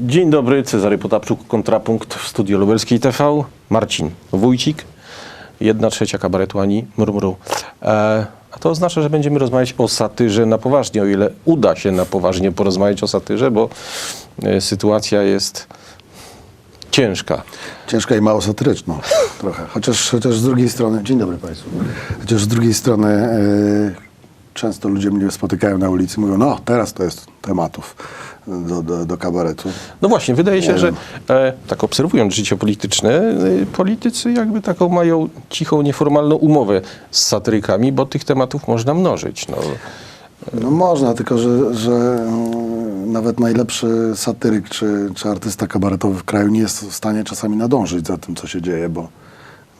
Dzień dobry, Cezary Potapczuk, kontrapunkt w studiu Lubelskiej TV. Marcin Wójcik, jedna trzecia kabaretu Ani Murmuru. E, a to oznacza, że będziemy rozmawiać o satyrze na poważnie, o ile uda się na poważnie porozmawiać o satyrze, bo e, sytuacja jest ciężka. Ciężka i mało satyryczna trochę. Chociaż, chociaż z drugiej strony, dzień dobry Państwu, chociaż z drugiej strony e, często ludzie mnie spotykają na ulicy mówią, no teraz to jest tematów do, do, do kabaretu. No właśnie, wydaje się, że e, tak obserwując życie polityczne, e, politycy jakby taką mają cichą, nieformalną umowę z satyrykami, bo tych tematów można mnożyć. No. No można, tylko że, że mm, nawet najlepszy satyryk czy, czy artysta kabaretowy w kraju nie jest w stanie czasami nadążyć za tym, co się dzieje, bo,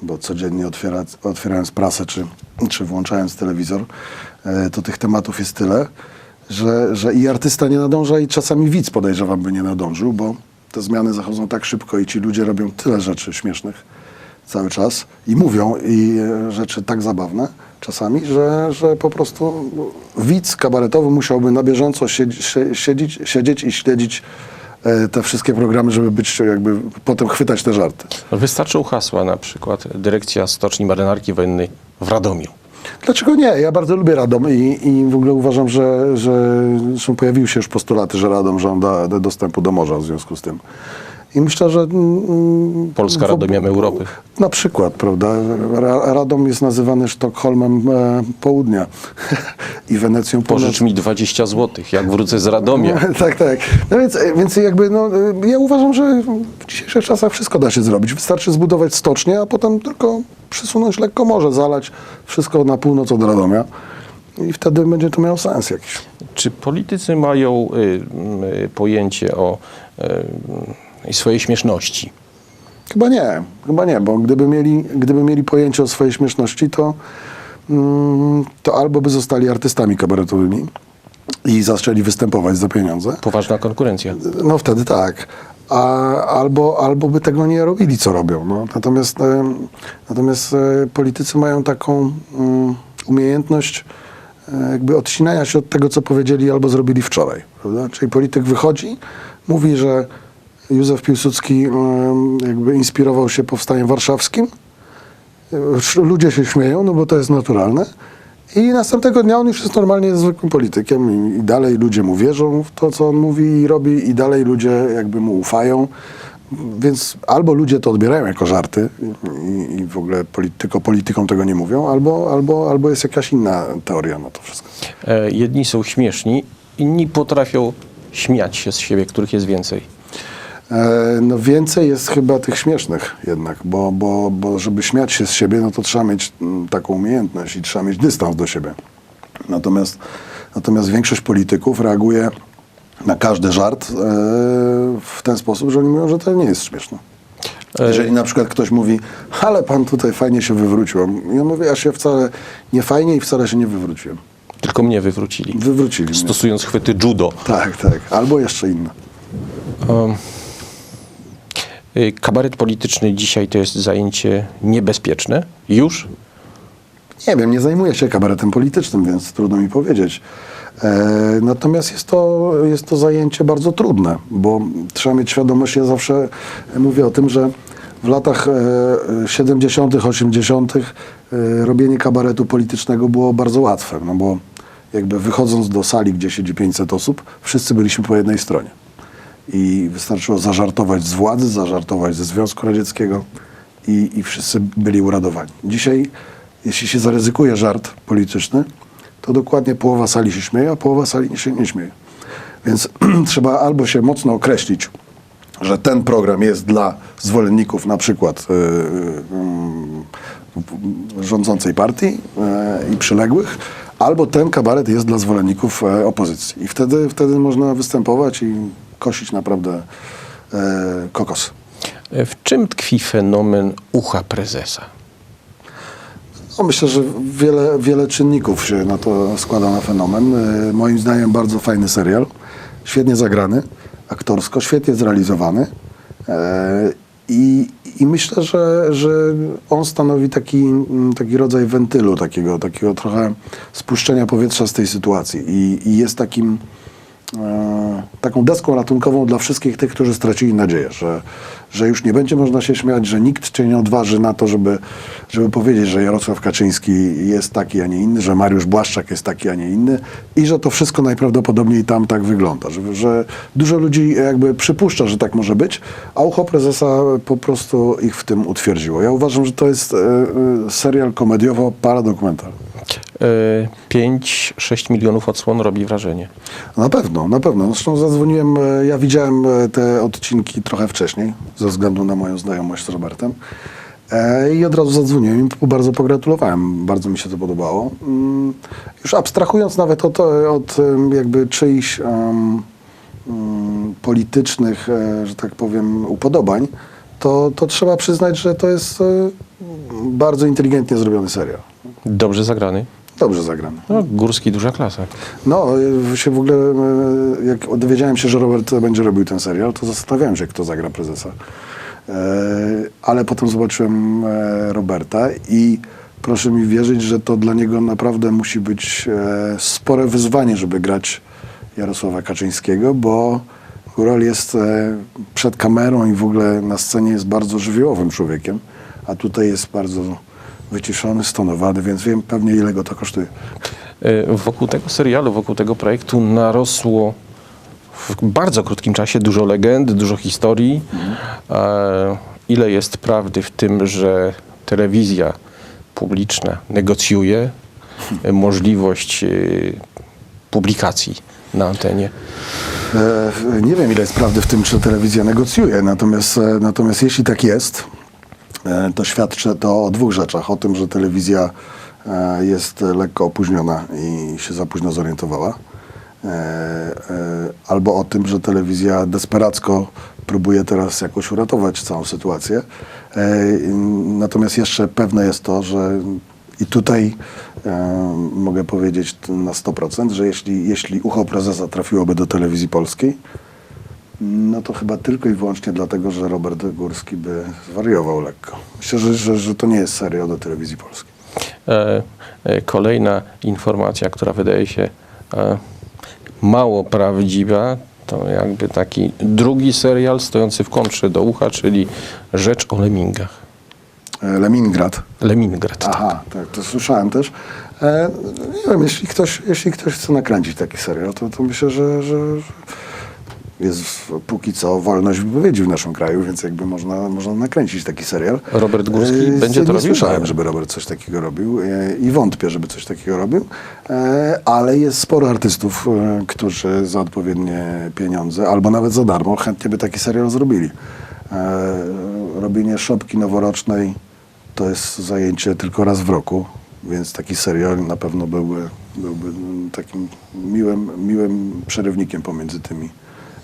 bo codziennie otwiera, otwierając prasę czy, czy włączając telewizor, e, to tych tematów jest tyle, że, że i artysta nie nadąża i czasami widz podejrzewam by nie nadążył, bo te zmiany zachodzą tak szybko i ci ludzie robią tyle rzeczy śmiesznych cały czas i mówią i e, rzeczy tak zabawne czasami, że, że po prostu widz kabaretowy musiałby na bieżąco siedzieć, siedzieć, siedzieć i śledzić te wszystkie programy, żeby być jakby potem chwytać te żarty. Wystarczą hasła, na przykład dyrekcja Stoczni Marynarki Wojennej w Radomiu. Dlaczego nie? Ja bardzo lubię Radom i, i w ogóle uważam, że, że zresztą pojawiły się już postulaty, że Radom żąda dostępu do morza w związku z tym. I myślę, że... mm, Polska w- Radomiem Europy. Na przykład, prawda? Ra- Radom jest nazywany Sztokholmem e, Południa i Wenecją Pożycz Północną. mi 20 zł, jak wrócę z Radomia. tak, tak. No więc, więc jakby, no, ja uważam, że w dzisiejszych czasach wszystko da się zrobić. Wystarczy zbudować stocznię, a potem tylko przysunąć lekko morze, zalać wszystko na północ od Radomia i wtedy będzie to miało sens jakiś. Czy politycy mają y, y, pojęcie o y, swojej śmieszności? Chyba nie, chyba nie, bo gdyby mieli, gdyby mieli pojęcie o swojej śmieszności, to, mm, to albo by zostali artystami kabaretowymi i zaczęli występować za pieniądze, Poważna konkurencja. No wtedy tak. A, albo, albo by tego nie robili, co robią. No. Natomiast, em, natomiast e, politycy mają taką mm, umiejętność e, jakby odcinania się od tego, co powiedzieli albo zrobili wczoraj. Prawda? Czyli polityk wychodzi, mówi, że Józef Piłsudski jakby inspirował się powstaniem warszawskim. Ludzie się śmieją, no bo to jest naturalne. I następnego dnia on już jest normalnie zwykłym politykiem i, dalej ludzie mu wierzą w to, co on mówi i robi i dalej ludzie jakby mu ufają. Więc albo ludzie to odbierają jako żarty i, i w ogóle tylko politykom tego nie mówią, albo, albo, albo jest jakaś inna teoria na to wszystko. E, jedni są śmieszni, inni potrafią śmiać się z siebie, których jest więcej. E, No więcej jest chyba tych śmiesznych jednak, bo, bo, bo żeby śmiać się z siebie, no to trzeba mieć mm, taką umiejętność i trzeba mieć dystans do siebie. Natomiast, natomiast większość polityków reaguje na każdy żart e, w ten sposób, że oni mówią, że to nie jest śmieszne. Jeżeli na przykład ktoś mówi, ale pan tutaj fajnie się wywrócił, i on mówi, ja się wcale nie fajnie i wcale się nie wywróciłem. Tylko mnie wywrócili. Wywrócili mnie. Stosując chwyty judo. Tak, tak. Albo jeszcze inne. Y, Kabaret polityczny dzisiaj to jest zajęcie niebezpieczne. Już? Nie wiem, nie zajmuję się kabaretem politycznym, więc trudno mi powiedzieć. E, natomiast jest to, jest to zajęcie bardzo trudne, bo trzeba mieć świadomość, ja zawsze mówię o tym, że w latach e, 70., 80. E, robienie kabaretu politycznego było bardzo łatwe, no bo jakby wychodząc do sali, gdzie siedzi 500 osób, wszyscy byliśmy po jednej stronie. I wystarczyło zażartować z władzy, zażartować ze Związku Radzieckiego i, i wszyscy byli uradowani. Dzisiaj, jeśli się zaryzykuje żart polityczny, to dokładnie połowa sali się śmieje, a połowa sali się nie śmieje. Więc trzeba albo się mocno określić, że ten program jest dla zwolenników na przykład y, y, y, rządzącej partii y, i przyległych, albo ten kabaret jest dla zwolenników e, opozycji. I wtedy, wtedy można występować i kosić naprawdę e, kokos. E, W czym tkwi fenomen ucha prezesa? No, myślę, że wiele, wiele czynników się na to składa na fenomen. E, Moim zdaniem bardzo fajny serial, świetnie zagrany, aktorsko, świetnie zrealizowany. E, I, i myślę, że, że on stanowi taki, mm, taki rodzaj wentylu, takiego, takiego trochę spuszczenia powietrza z tej sytuacji. I, i jest takim taką deską ratunkową dla wszystkich tych, którzy stracili nadzieję, że, że już nie będzie można się śmiać, że nikt się nie odważy na to, żeby, żeby powiedzieć, że Jarosław Kaczyński jest taki, a nie inny, że Mariusz Błaszczak jest taki, a nie inny i że to wszystko najprawdopodobniej tam tak wygląda, że, że dużo ludzi jakby przypuszcza, że tak może być, a ucho prezesa po prostu ich w tym utwierdziło. Ja uważam, że to jest e, e, serial komediowo-paradokumentalny. 5-6 milionów odsłon robi wrażenie. Na pewno, na pewno. Zresztą zadzwoniłem, e, ja widziałem e, te odcinki trochę wcześniej, ze względu na moją znajomość z Robertem. E, I od razu zadzwoniłem i bardzo pogratulowałem. Bardzo mi się to podobało. Mm, Już abstrahując nawet od, od jakby czyichś mm, politycznych, że tak powiem, upodobań, to, to trzeba przyznać, że to jest bardzo inteligentnie zrobiony serial. Dobrze zagrany. Dobrze zagrany. No, Górski duża klasa. No, y, się w ogóle, y, jak dowiedziałem się, że Robert będzie robił ten serial, to zastanawiałem się, kto zagra prezesa. E, Ale potem zobaczyłem e, Roberta i proszę mi wierzyć, że to dla niego naprawdę musi być e, spore wyzwanie, żeby grać Jarosława Kaczyńskiego, bo Górol jest e, przed kamerą i w ogóle na scenie jest bardzo żywiołowym człowiekiem, a tutaj jest bardzo wyciszony, stonowany, więc wiem pewnie ile go to kosztuje. E, Wokół tego serialu, wokół tego projektu narosło w bardzo krótkim czasie dużo legend, dużo historii. E, Ile jest prawdy w tym, że telewizja publiczna negocjuje e, możliwość publikacji na antenie? Nie wiem, ile jest prawdy w tym, czy telewizja negocjuje, natomiast, natomiast jeśli tak jest, to świadczy to o dwóch rzeczach. O tym, że telewizja e, jest lekko opóźniona i się za późno zorientowała. E, e, Albo o tym, że telewizja desperacko próbuje teraz jakoś uratować całą sytuację. E, Natomiast jeszcze pewne jest to, że i tutaj e, mogę powiedzieć na 100%, że jeśli, jeśli ucho prezesa trafiłoby do telewizji polskiej, no to chyba tylko i wyłącznie dlatego, że Robert Górski by zwariował lekko. Myślę, że, że, że to nie jest serial do telewizji polskiej. E, e, Kolejna informacja, która wydaje się e, mało prawdziwa, to jakby taki drugi serial stojący w kontrze do ucha, czyli Rzecz o Lemingach. Leningrad. Lemingrad. Aha, tak, to słyszałem też. E, nie wiem, jeśli ktoś, jeśli ktoś chce nakręcić taki serial, to, to myślę, że że jest póki co wolność wypowiedzi w naszym kraju, więc jakby można, można nakręcić taki serial. Robert Górski E, będzie to nie robił? słyszałem, żeby Robert coś takiego robił e, i wątpię, żeby coś takiego robił, e, ale jest sporo artystów, e, którzy za odpowiednie pieniądze, albo nawet za darmo, chętnie by taki serial zrobili. E, robienie szopki noworocznej to jest zajęcie tylko raz w roku, więc taki serial na pewno byłby, byłby takim miłym, miłym przerywnikiem pomiędzy tymi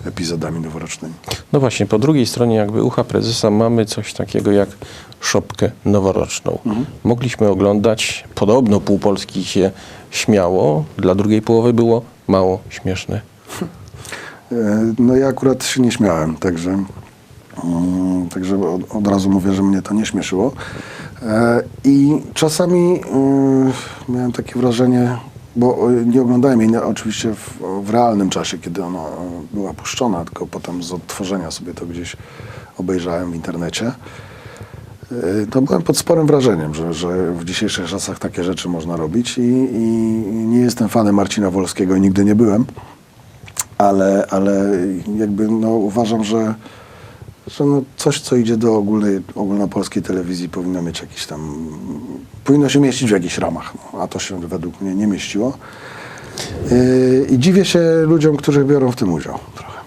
epizodami noworocznymi. No właśnie, po drugiej stronie jakby ucha prezesa mamy coś takiego jak szopkę noworoczną. Mogliśmy oglądać, podobno pół Polski się śmiało, dla drugiej połowy było mało śmieszne. E, No ja akurat się nie śmiałem, także, mm, także od, od razu mówię, że mnie to nie śmieszyło. E, I czasami y, miałem takie wrażenie, bo y, nie oglądałem jej oczywiście w, w realnym czasie, kiedy ona y, była puszczona, tylko potem z odtworzenia sobie to gdzieś obejrzałem w internecie. Y, To byłem pod sporym wrażeniem, że, że w dzisiejszych czasach takie rzeczy można robić i, i nie jestem fanem Marcina Wolskiego nigdy nie byłem ale, ale jakby no, uważam, że, że no coś, co idzie do ogólnej, ogólnopolskiej telewizji powinno mieć jakiś tam, powinno się mieścić w jakichś ramach, no, a to się według mnie nie mieściło. Yy, I dziwię się ludziom, którzy biorą w tym udział trochę.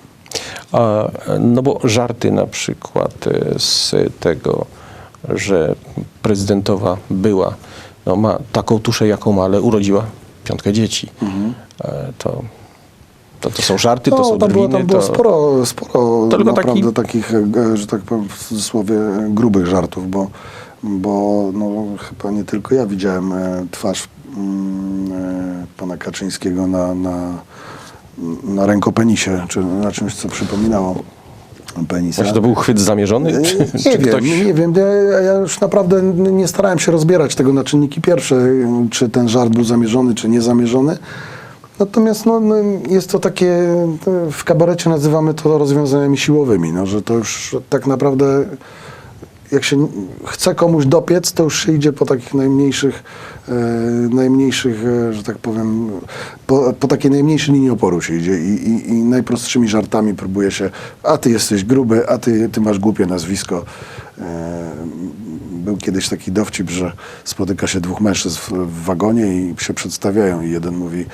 A, no bo żarty na przykład e, z tego, że prezydentowa była, no ma taką tuszę jaką ma, ale urodziła piątkę dzieci. E, To, to, to są żarty, to no, są tam było, drwiny. tam było to... sporo, sporo Tylko naprawdę taki- takich, e, że tak powiem w cudzysłowie, grubych żartów, bo, bo no, chyba nie tylko ja widziałem e, twarz mm, e, pana Kaczyńskiego na, na, na rękopenisie, czy na czymś, co przypominało penisa. Czy to był chwyt zamierzony? E, Czy, Nie czy wiem, ktoś... nie wiem. Ja, ja już naprawdę nie starałem się rozbierać tego na czynniki pierwsze, czy ten żart był zamierzony, czy niezamierzony. Natomiast no, no, jest to takie, w kabarecie nazywamy to rozwiązaniami siłowymi, no, że to już tak naprawdę jak się chce komuś dopiec, to już się idzie po takich najmniejszych, e, najmniejszych, e, że tak powiem, po, po takiej najmniejszej linii oporu się idzie i, i, i najprostszymi żartami próbuje się, a ty jesteś gruby, a ty, ty masz głupie nazwisko. E, był kiedyś taki dowcip, że spotyka się dwóch mężczyzn w, w wagonie i się przedstawiają i jeden mówi,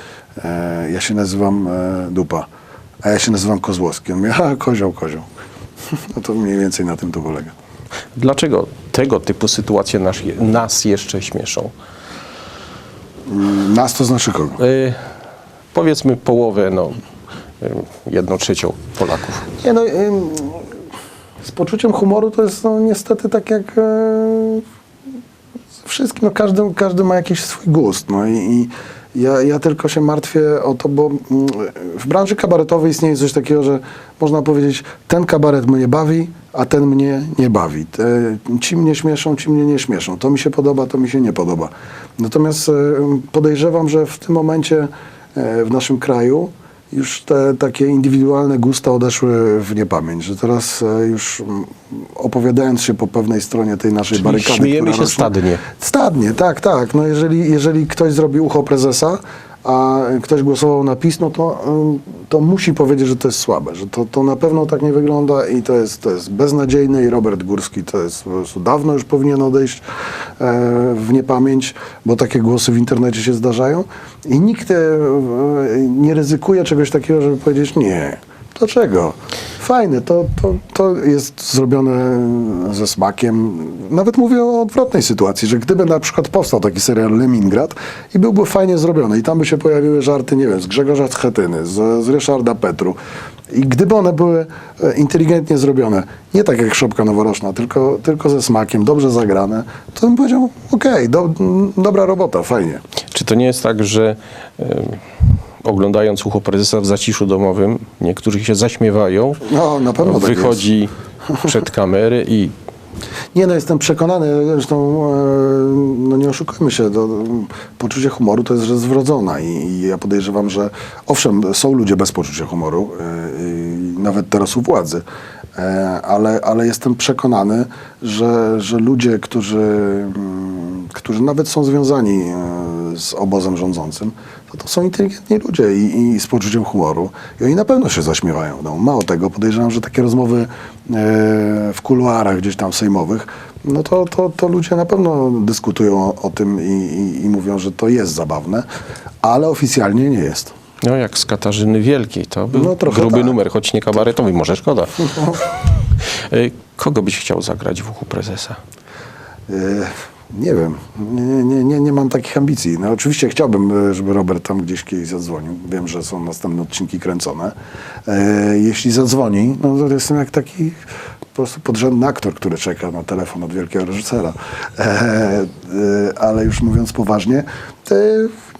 e, ja się nazywam e, Dupa, a ja się nazywam Kozłowski. On mówi, a kozioł, kozioł. No to mniej więcej na tym to polega. Dlaczego tego typu sytuacje nas, nas jeszcze śmieszą? Nas to znaczy kogo? Y, powiedzmy połowę, no, y, jedną trzecią Polaków. Nie no, ym, z poczuciem humoru to jest no, niestety tak jak ze wszystkim, no, każdy, każdy ma jakiś swój gust, no i, i ja, ja tylko się martwię o to, bo mm, w branży kabaretowej istnieje coś takiego, że można powiedzieć, ten kabaret mnie bawi, a ten mnie nie bawi. Te, ci mnie śmieszą, ci mnie nie śmieszą. To mi się podoba, to mi się nie podoba. Natomiast e, podejrzewam, że w tym momencie e, w naszym kraju już te takie indywidualne gusta odeszły w niepamięć, że teraz e, już opowiadając się po pewnej stronie tej naszej Czyli barykady. śmiejemy się stadnie. Stadnie, tak, tak. No jeżeli, jeżeli ktoś zrobi ucho prezesa, a ktoś głosował na PiS, no to, ym, to musi powiedzieć, że to jest słabe, że to, to na pewno tak nie wygląda i to jest, to jest beznadziejne i Robert Górski to jest po prostu dawno już powinien odejść e, w niepamięć, bo takie głosy w internecie się zdarzają i nikt e, e, nie ryzykuje czegoś takiego, żeby powiedzieć nie. Dlaczego? Fajne, to, to, to jest zrobione ze smakiem. Nawet mówię o odwrotnej sytuacji, że gdyby na przykład powstał taki serial Leningrad i byłby fajnie zrobiony i tam by się pojawiły żarty, nie wiem, z Grzegorza Schetyny, z, z Ryszarda Petru i gdyby one były e, inteligentnie zrobione, nie tak jak Szopka Noworoczna, tylko, tylko ze smakiem, dobrze zagrane, to bym powiedział, okej, do, dobra robota, fajnie. Czy to nie jest tak, że y, oglądając ucho prezesa w zaciszu domowym, niektórzy się zaśmiewają, No, na pewno tak wychodzi przed kamery i Nie no, jestem przekonany, zresztą e, no nie oszukujmy się, to, poczucie humoru to jest rzecz wrodzona i, i ja podejrzewam, że owszem, są ludzie bez poczucia humoru, e, i nawet teraz u władzy, e, ale, ale jestem przekonany, że, że ludzie, którzy, mm, którzy nawet są związani e, z obozem rządzącym, to, to są inteligentni ludzie i, i z poczuciem humoru i oni na pewno się zaśmiewają. No, mało tego, podejrzewam, że takie rozmowy e, w kuluarach gdzieś tam sejmowych, no to, to, to ludzie na pewno dyskutują o, o tym i, i, i mówią, że to jest zabawne, ale oficjalnie nie jest. No, jak z Katarzyny Wielkiej, to był No, gruby tak. numer, choć nie kabaretowy, może szkoda. Y, Kogo byś chciał zagrać w uchu prezesa? E, Nie wiem, nie, nie, nie, nie mam takich ambicji. No, oczywiście chciałbym, e, żeby Robert tam gdzieś kiedyś zadzwonił. Wiem, że są następne odcinki kręcone. E, jeśli zadzwoni, no to jestem jak taki po prostu podrzędny aktor, który czeka na telefon od wielkiego reżysera. E, e, ale już mówiąc poważnie, to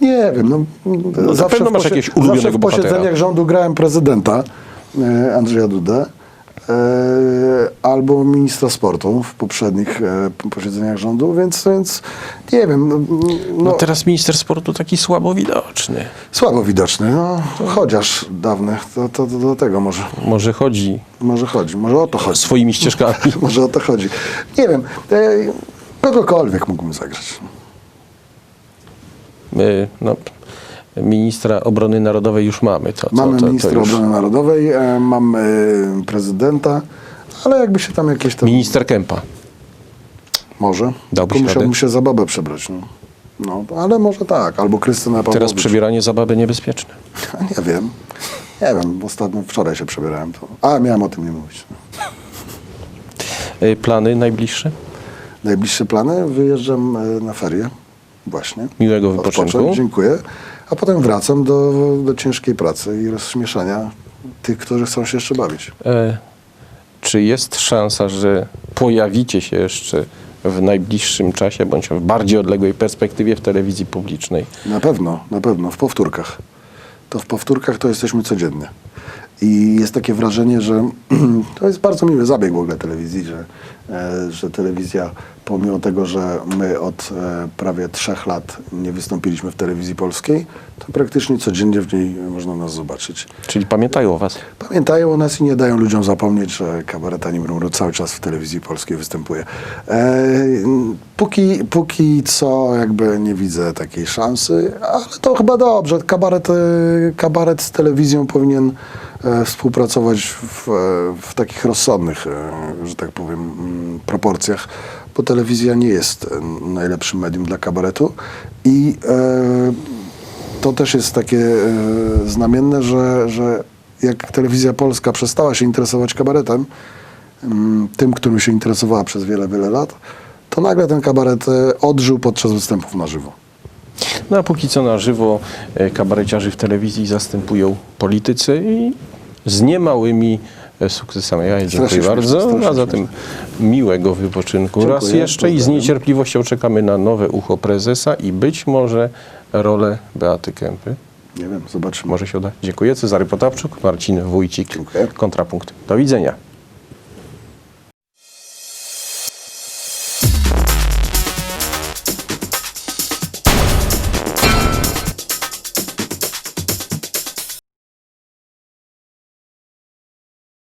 nie wiem. No, posie- jakiegoś ulubionego zawsze w bohatera. posiedzeniach rządu grałem prezydenta e, Andrzeja Dudę. E, albo ministra sportu w poprzednich e, posiedzeniach rządu, więc, więc nie wiem, no, No no, teraz minister sportu taki słabo widoczny. słabo widoczny, no, chociaż dawny, to, to, to do tego może, Może chodzi może chodzi, może o to chodzi. swoimi ścieżkami. Może o to chodzi. Nie wiem, e, kogokolwiek mógłbym zagrać. My, no, ministra obrony narodowej już mamy. To, to, Mamy to, ministra już. obrony narodowej, e, mamy prezydenta, ale jakby się tam jakieś tam... Minister Kępa. Może. Dałbyś Tylko musiałbym się za babę przebrać. No. No, ale może tak, albo Krystyna Pawłowicz. Teraz przebieranie za babę niebezpieczne. Nie wiem. Nie wiem, ostatnio wczoraj się przebierałem. To... A, miałem o tym nie mówić. Y, Plany najbliższe? Najbliższe plany, wyjeżdżam e, na ferie. Właśnie. Miłego wypoczynku. Odpocząć, dziękuję. A potem wracam do, do ciężkiej pracy i rozśmieszania tych, którzy chcą się jeszcze bawić. E, czy jest szansa, że pojawicie się jeszcze w najbliższym czasie, bądź w bardziej odległej perspektywie w telewizji publicznej? Na pewno, na pewno, w powtórkach. To w powtórkach to jesteśmy codziennie. I jest takie wrażenie, że to jest bardzo miły zabieg w ogóle telewizji, że, e, że telewizja pomimo tego, że my od e, prawie trzech lat nie wystąpiliśmy w telewizji polskiej, to praktycznie codziennie w niej można nas zobaczyć. Czyli pamiętają o was. Pamiętają o nas i nie dają ludziom zapomnieć, że kabaret Ani Mrumru cały czas w telewizji polskiej występuje. E, póki, póki co jakby nie widzę takiej szansy, ale to chyba dobrze. Kabaret, e, kabaret z telewizją powinien e, współpracować w, e, w takich rozsądnych, e, że tak powiem, proporcjach, bo telewizja nie jest e, najlepszym medium dla kabaretu i e, to też jest takie e, znamienne, że, że jak telewizja polska przestała się interesować kabaretem, mm, tym, którym się interesowała przez wiele, wiele lat, to nagle ten kabaret e, odżył podczas występów na żywo. No a póki co na żywo e, kabareciarzy w telewizji zastępują politycy i z niemałymi sukcesami. Ja dziękuję bardzo, a zatem miłego wypoczynku raz Dziękuję, jeszcze i z niecierpliwością czekamy na nowe ucho prezesa i być może rolę Beaty Kępy. Nie wiem, zobaczymy. Może się uda. Dziękuję. Cezary Potapczuk, Marcin Wójcik, Dziękuję. Kontrapunkt. Do widzenia.